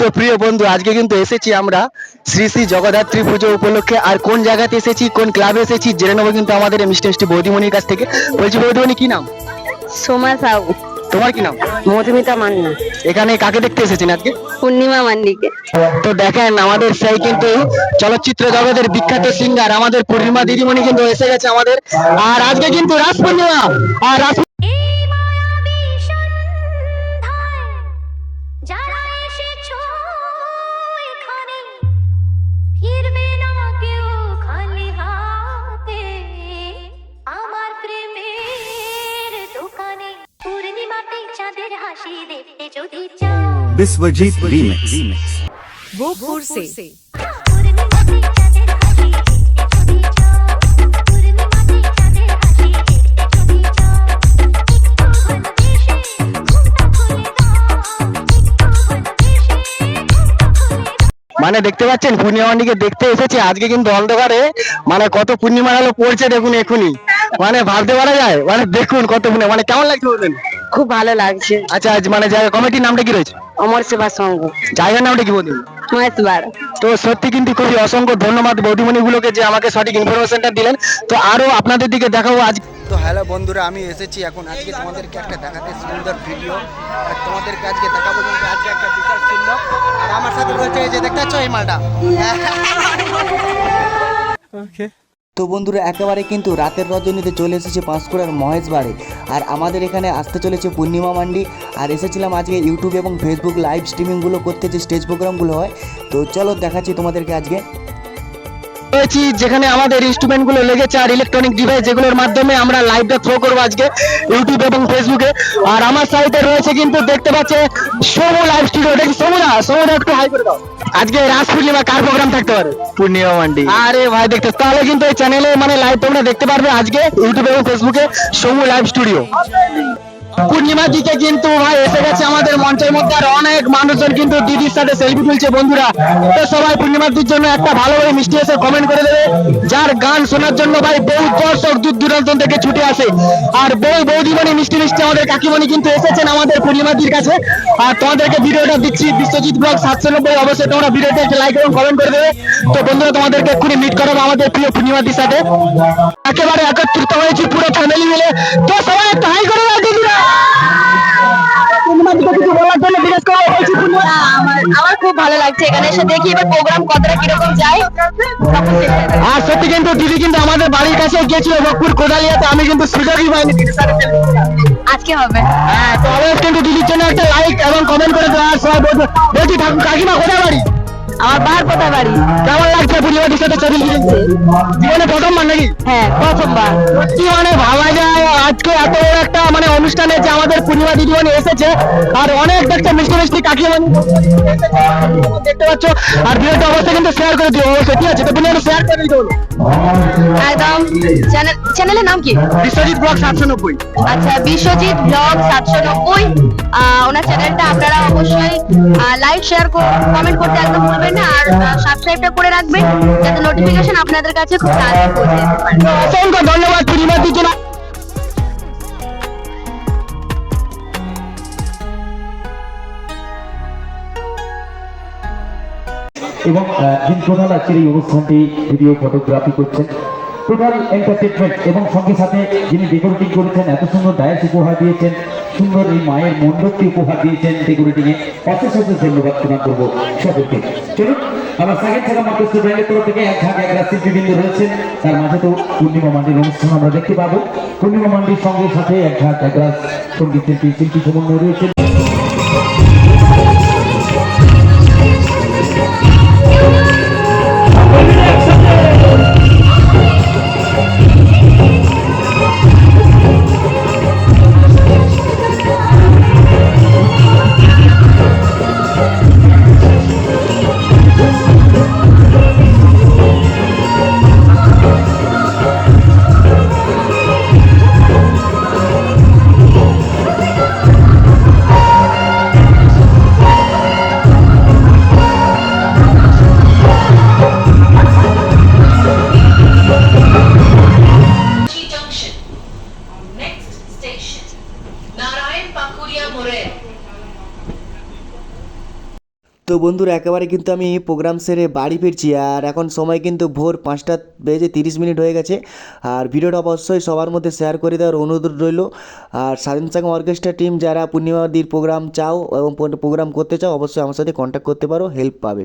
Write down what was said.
তো প্রিয় বন্ধু আজকে কিন্তু এসেছি আমরা শ্রী শ্রী জগদ্ধাত্রী পুজো উপলক্ষে। আর কোন জায়গাতে এসেছি কোন ক্লাবে এসেছি জেনে নেব কিন্তু আমাদের মিষ্টি মিষ্টি বৌদিমণির কাছ থেকে। বলছি বৌদিমণি কি নাম? সোমা সাউ তোমার কি নাম? মধুমিতা মান্না। এখানে কাকে দেখতে এসেছেন আজকে? পূর্ণিমা মান্ডিকে। তো দেখেন আমাদের সেই কিন্তু চলচ্চিত্র জগতের বিখ্যাত সিঙ্গার আমাদের পূর্ণিমা দিদিমণি কিন্তু এসে গেছে আমাদের। আর আজকে কিন্তু রাজ পূর্ণিমা আর রাস একটু ভালোবেসে ঘুমটা খুলে দাও মানে দেখতে পাচ্ছেন পূর্ণিমান্ডিকে দেখতে এসেছে। আজকে কিন্তু অন্ধকারে মানে কত পূর্ণিমার আলো পড়ছে দেখুন এখনই। মানে ভাবতে পারা যায় মানে দেখুন কত পূর্ণিমা মানে কেমন লাগছে বলবেন? খুব ভালো লাগছে। আচ্ছা আজ মানে জায়গা কমিটির নামটা কি রয়েছে? অমর সেবা সংঘ। জায়গার নামটা কি বলবেন মহেশবার তো সত্যি কিন্তু খুবই অসংখ্য ধন্যবাদ বৌদিমণি গুলোকে যে আমাকে সঠিক ইনফরমেশনটা দিলেন। তো আরও আপনাদের দিকে দেখাবো আজ তো হ্যালো বন্ধুরা আমি এসেছি এখন আজকে তোমাদেরকে একটা দেখাতে সুন্দর ভিডিও আর তোমাদেরকে আজকে দেখাবো কিন্তু আজকে একটা বিশাল সুন্দর। আর আমার সাথে রয়েছে এই যে দেখতে পাচ্ছ এই মালটা? তো বন্ধুরা, একেবারে কিন্তু রাতের রজনীতে চলে এসেছে পাঁশকুড়ার মহেশ বাড়ি আর আমাদের এখানে আসতে চলেছে পূর্ণিমা মান্ডি। আর এসেছিলাম আজকে ইউটিউব এবং ফেসবুক লাইভ স্ট্রিমিংগুলো করতে যে স্টেজ প্রোগ্রামগুলো হয়। তো চলো দেখাচ্ছি তোমাদেরকে আজকে। রয়েছি যেখানে আমাদের ইনস্ট্রুমেন্টগুলো লেগেছে আর ইলেকট্রনিক ডিভাইস যেগুলোর মাধ্যমে আমরা লাইভটা থ্রো করব আজকে ইউটিউব এবং ফেসবুকে আর আমার সাইডে রয়েছে কিন্তু দেখতে পাচ্ছে, সমু লাইভ স্টুডিও দেখি সমুদা সমুদা একটু হাই করে দাও। আজকে রাজ পূর্ণিমা কার প্রোগ্রাম থাকতে পারে? পূর্ণিমা মান্ডি। আরে ভাই দেখতে তাহলে কিন্তু এই চ্যানেলে মানে লাইভ তোমরা দেখতে পারবে আজকে ইউটিউব এবং ফেসবুকে সমু লাইভ স্টুডিও পূর্ণিমার দিকে কিন্তু ভাই এসে গেছে আমাদের মঞ্চের মধ্যে আর অনেক মানুষজন কিন্তু দিদির সাথে সেলফি তুলছে বন্ধুরা। তো সবাই পূর্ণিমার জন্য একটা ভালো করে মিষ্টি এসে কমেন্ট করে দেবে। যার গান শোনার জন্য ভাই বহু দর্শক দূর দূরান্ত থেকে ছুটে আসে। আর বউ বৌদিমণি মিষ্টি মিষ্টি আমাদের কাকিমণি কিন্তু এসেছেন আমাদের পূর্ণিমাদির কাছে। আর তোমাদেরকে ভিডিওটা দিচ্ছি বিশ্বজিৎ ব্লগ সাতশো নব্বই অবশ্যই তোমরা ভিডিওটা একটা লাইক এবং কমেন্ট করে দেবে। তো বন্ধুরা, তোমাদেরকে এক্ষুনি মিট করাবো আমাদের প্রিয় পূর্ণিমাদির সাথে। একেবারে একত্রিত হয়েছি পুরো ফ্যামিলি মিলে। তো ভালো লাগছে এখানে এসে দেখি এবার প্রোগ্রাম কতটা কীরকম যায়। আর সত্যি কিন্তু দিদি কিন্তু আমাদের বাড়ির কাছে গেছিল বকপুর কোদালিয়াতে। আমি কিন্তু সুযোগই পাইনি। আজকে হবে। হ্যাঁ তো অবশ্যই কিন্তু দিদির জন্য একটা লাইক এবং কমেন্ট করে দেওয়া। সবাই বলছে কাকিমা কোথায় বাড়ি? আমার বার কোথায় বাড়ি? কেমন লাগছে পূর্ণিমাদির সাথে ছবি তুলতে জীবনে প্রথমবার নাকি? হ্যাঁ প্রথমবার। সত্যি মানে ভাবা যায় আজকে এত বড় একটা মানে অনুষ্ঠানে যে আমাদের পূর্ণিমা দিদিমণি এসেছে আর অনেক দেখতে মিষ্টি মিষ্টি কাকিমণি দেখতে পাচ্ছ আর ভিডিওটা অবশ্যই কিন্তু শেয়ার করে দিও অবশ্যই ঠিক আছে? তো পূর্ণিমা শেয়ার করে দিও। একদম চ্যানেল চ্যানেলের নাম কি? বিশ্বজিৎ ব্লগ সাতশো নব্বই। আচ্ছা বিশ্বজিৎ ব্লগ সাতশো নব্বই। ওনার চ্যানেলটা আপনারা অবশ্যই লাইক শেয়ার কমেন্ট করতে একদম ভুলবেন না আর সাবস্ক্রাইবটা করে রাখবেন যাতে নোটিফিকেশন আপনাদের কাছে খুব তাড়াতাড়ি পৌঁছে যেতে পারে। অসংখ্য ধন্যবাদ পরিবার এবং যিনি টোটাল আজকের এই অনুষ্ঠানটি ভিডিও ফটোগ্রাফি করছেন। টোটাল এন্টারটেনমেন্ট এবং সঙ্গে সাথে যিনি ডেকোরেটিং করেছেন, এত সুন্দর ডায়াস উপহার দিয়েছেন, সুন্দর এই মায়ের মণ্ডপটি উপহার দিয়েছেন ডেকোরেটিং এ। অশেষ ধন্যবাদ প্রদান করব সকলকে। চলুন, আমার সেকেন্ড থাকা মাত্র স্টুডেন্টের তরফ থেকে এক ঝাঁক এক বিভিন্ন রয়েছেন। তার মাঝে তো পূর্ণিমা মান্ডির অনুষ্ঠান আমরা দেখতে পাবো। পূর্ণিমা মান্ডির সঙ্গে সাথে এক ঝাঁক এক রাত সংগীত শিল্পী শিল্পী সমন্বয় রয়েছেন। তো বন্ধুরা, একেবারে কিন্তু আমি প্রোগ্রাম সেরে বাড়ি ফিরছি, আর এখন সময় কিন্তু ভোর পাঁচটা বেজে তিরিশ মিনিট হয়ে গেছে, আর ভিডিওটা অবশ্যই সবার মধ্যে শেয়ার করে দেওয়ার অনুরোধ রইল। আর স্বাধীন সাঙ্গম অর্কেস্ট্রা টিম যারা পূর্ণিমাদির প্রোগ্রাম চাও এবং প্রোগ্রাম করতে চাও, অবশ্যই আমার সাথে কন্ট্যাক্ট করতে পারো হেল্প পাবে।